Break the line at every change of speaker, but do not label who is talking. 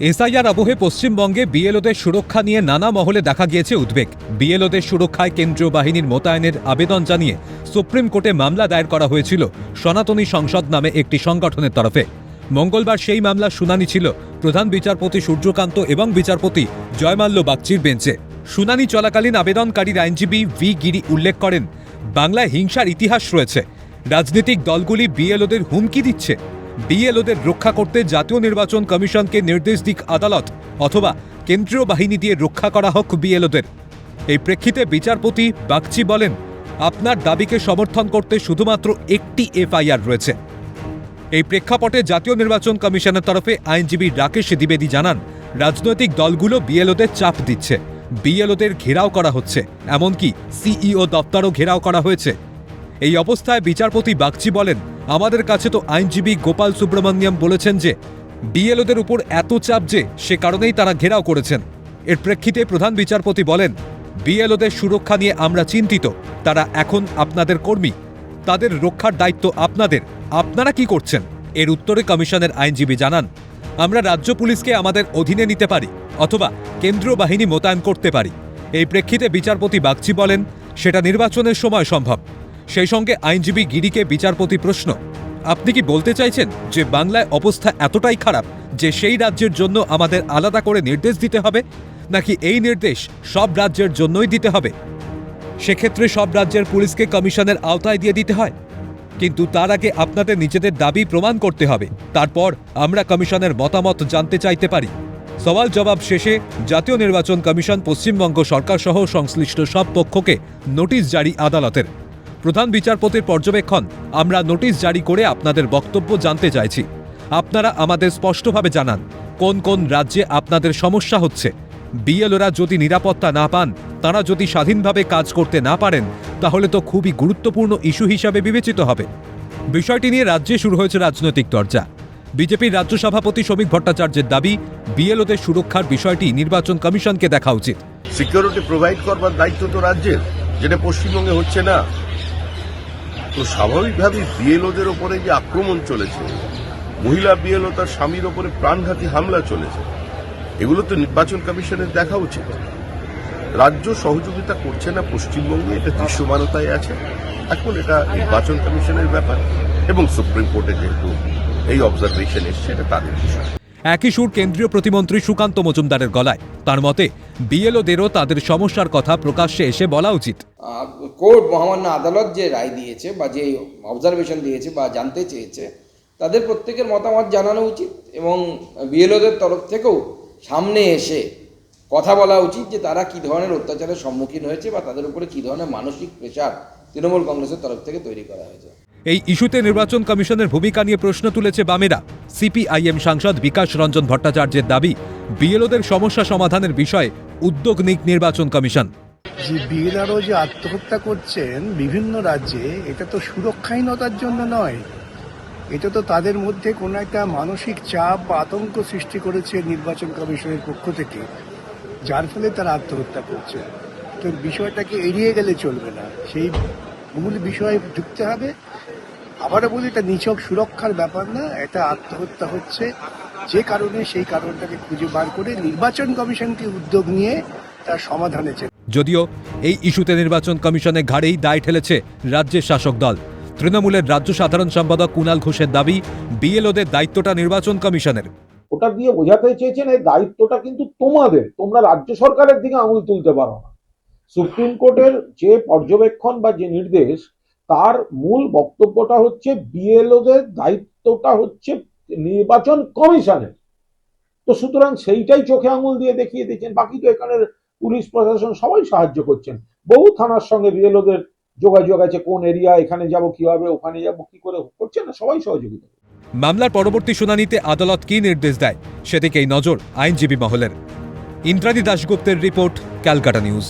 SIR আবহে পশ্চিমবঙ্গে বিএলওদের সুরক্ষা নিয়ে নানা মহলে দেখা গিয়েছে উদ্বেগ। বিএলওদের সুরক্ষায় কেন্দ্রীয় বাহিনীর মোতায়েনের আবেদন জানিয়ে সুপ্রিম কোর্টে মামলা দায়ের করা হয়েছিল সনাতনী সংসদ নামে একটি সংগঠনের তরফে। মঙ্গলবার সেই মামলার শুনানি ছিল। প্রধান বিচারপতি সূর্যকান্ত এবং বিচারপতি জয়মাল্য বাগচির বেঞ্চে। শুনানি চলাকালীন আবেদনকারীর আইনজীবী ভি গিরি উল্লেখ করেন, বাংলায় হিংসার ইতিহাস রয়েছে। রাজনৈতিক দলগুলি বিএলওদের হুমকি দিচ্ছে। বিএলওদের রক্ষা করতে জাতীয় নির্বাচন কমিশনকে নির্দেশ দিক আদালত, অথবা কেন্দ্রীয় বাহিনী দিয়ে রক্ষা করা হোক বিএলওদের। এই প্রেক্ষিতে বিচারপতি বাগচি বলেন, আপনার দাবিকে সমর্থন করতে শুধুমাত্র একটি এফআইআর রয়েছে। এই প্রেক্ষাপটে জাতীয় নির্বাচন কমিশনের তরফে আইনজীবী রাকেশ দ্বিবেদী জানান, রাজনৈতিক দলগুলো বিএলওদের চাপ দিচ্ছে। বিএলওদের ঘেরাও করা হচ্ছে, এমনকি সিইও দপ্তরও ঘেরাও করা হয়েছে। এই অবস্থায় বিচারপতি বাগচি বলেন আমাদের কাছে তো আইনজীবী গোপাল সুব্রমণিয়াম বলেছেন যে, বিএলওদের উপর এত চাপ যে, সে কারণেই তারা ঘেরাও করেছেন। এর প্রেক্ষিতে প্রধান বিচারপতি বলেন, বিএলওদের সুরক্ষা নিয়ে আমরা চিন্তিত। তারা এখন আপনাদের কর্মী। তাদের রক্ষার দায়িত্ব আপনাদের। আপনারা কি করছেন? এর উত্তরে কমিশনের আইনজীবী জানান, আমরা রাজ্য পুলিশকে আমাদের অধীনে নিতে পারি, অথবা কেন্দ্রীয় বাহিনী মোতায়েন করতে পারি। এই প্রেক্ষিতে বিচারপতি বাগচি বলেন, সেটা নির্বাচনের সময় সম্ভব। সেই সঙ্গে আইনজীবী গিরিকে বিচারপতি প্রশ্ন, আপনি কি বলতে চাইছেন যে বাংলায় অবস্থা এতটাই খারাপ যে সেই রাজ্যের জন্য আমাদের আলাদা করে নির্দেশ দিতে হবে, নাকি এই নির্দেশ সব রাজ্যের জন্যই দিতে হবে? সেক্ষেত্রে সব রাজ্যের পুলিশকে কমিশনের আওতায় দিয়ে দিতে হয়। কিন্তু তার আগে আপনাদের নিজেদের দাবি প্রমাণ করতে হবে। তারপর আমরা কমিশনের মতামত জানতে চাইতে পারি। সওয়াল জবাব শেষে জাতীয় নির্বাচন কমিশন পশ্চিমবঙ্গ সরকার সহ সংশ্লিষ্ট সব পক্ষকে নোটিশ জারি আদালতের। প্রধান বিচারপতির পর্যবেক্ষণ, আমরা নোটিশ জারি করে আপনাদের বক্তব্য জানতে চাইছি। আপনারা আমাদের স্পষ্টভাবে জানান, কোন কোন রাজ্যে আপনাদের সমস্যা হচ্ছে। বিএলওরা যদি নিরাপত্তা না পান, তারা যদি স্বাধীনভাবে কাজ করতে না পারেন, তাহলে তো খুবই গুরুত্বপূর্ণ ইস্যু হিসাবে বিবেচিত হবে। বিষয়টি নিয়ে রাজ্যে শুরু হয়েছে রাজনৈতিক চর্চা। বিজেপির রাজ্য সভাপতি শ্রমিক ভট্টাচার্যের দাবি, বিএলওদের সুরক্ষার বিষয়টি নির্বাচন কমিশনকে দেখা উচিত।
সিকিউরিটি প্রোভাইড করবার দায়িত্ব তো রাজ্যের, যেটা পশ্চিমবঙ্গে হচ্ছে না। তো স্বাভাবিকভাবেই বিএলওদের ওপরে যে আক্রমণ চলেছে, মহিলা বিএলও তার স্বামীর ওপরে প্রাণঘাতী হামলা চলেছে, এগুলো তো নির্বাচন কমিশনের দেখা উচিত। রাজ্য সহযোগিতা করছে না পশ্চিমবঙ্গে, এটা দৃশ্যমানতায় আছে। এখন এটা নির্বাচন কমিশনের ব্যাপার এবং সুপ্রিম কোর্টে যেহেতু এই অবজারভেশন এসছে, এটা তাদের বিষয়।
একই সুর কেন্দ্রীয় প্রতিমন্ত্রী সুকান্ত মজুমদারের গলায়। তার মতে বিএলওদেরও তাদের সমস্যার কথা প্রকাশ্যে এসে বলা উচিত।
কোর্ট মহামান্য আদালত যে রায় দিয়েছে বা যে অবজারভেশন দিয়েছে বা জানতে চেয়েছে, তাদের প্রত্যেকের মতামত জানানো উচিত এবং বিএলওদের তরফ থেকেও সামনে এসে কথা বলা উচিত যে তারা কী ধরনের অত্যাচারের সম্মুখীন হয়েছে বা তাদের উপরে কী ধরনের মানসিক প্রেশার তৃণমূল কংগ্রেসের তরফ থেকে তৈরি করা হয়েছে।
এই ইস্যুতে নির্বাচন কমিশনের ভূমিকা নিয়ে প্রশ্ন তুলেছে বামেরা। সিপিআইএম সাংসদ বিকাশ রঞ্জন ভট্টাচার্যের দাবি, বিএলওদের সমস্যা সমাধানের বিষয়ে উদ্যোগ নিক নির্বাচন কমিশন।
যে বিএলআরও যে আত্মহত্যা করছেন বিভিন্ন রাজ্যে, এটা তো সুরক্ষাহীনতার জন্য নয়। এটা তো তাদের মধ্যে কোনো একটা মানসিক চাপ বা আতঙ্ক সৃষ্টি করেছে নির্বাচন কমিশনের পক্ষ থেকে, যার ফলে তারা আত্মহত্যা করছে। তো বিষয়টাকে এড়িয়ে গেলে চলবে না। সেই মূল বিষয়ে ঢুকতে হবে। আবারও বলি এটা নিছক সুরক্ষার ব্যাপার না এটা আত্মহত্যা হচ্ছে। যে কারণে সেই কারণটাকে খুঁজে বার করে নির্বাচন কমিশনকে উদ্যোগ নিয়ে তার সমাধানে
যদিও এই ইস্যুতে নির্বাচন কমিশনের ঘাড়েই দায় ঠেলেছে রাজ্যের শাসক দল। তৃণমূলের রাজ্য সাধারণ সম্পাদক কুনাল ঘোষের দাবি বিএলওদের দায়িত্বটা নির্বাচন কমিশনের।
ওটা দিয়ে বোঝাতে চেয়েছেন এই দায়িত্বটা কিন্তু তোমাদের। তোমরা রাজ্য সরকারের দিকে আঙুল তুলতে পারো না। সুপ্রিম কোর্টের যে পর্যবেক্ষণ বা যে নির্দেশ তার মূল বক্তব্যটা হচ্ছে বিএলওদের দায়িত্বটা হচ্ছে নির্বাচন কমিশনের। তো সুতরাং সেইটাই চোখে আঙুল দিয়ে দেখিয়ে দিচ্ছেন বাকি তো এখানের পুলিশ প্রশাসন সবাই সাহায্য করছেন। বহু থানার সঙ্গে বিএলওদের যোগাযোগ আছে, কোন এরিয়া, এখানে যাব কীভাবে, ওখানে যাব, কি করে করছে না, সবাই সহযোগিতা।
মামলার পরবর্তী শুনানিতে আদালত কী নির্দেশ দেয়, সেদিকেই নজর আইনজীবী মহলের। ইন্দ্রাণী দাশগুপ্তের রিপোর্ট, ক্যালকাটা নিউজ।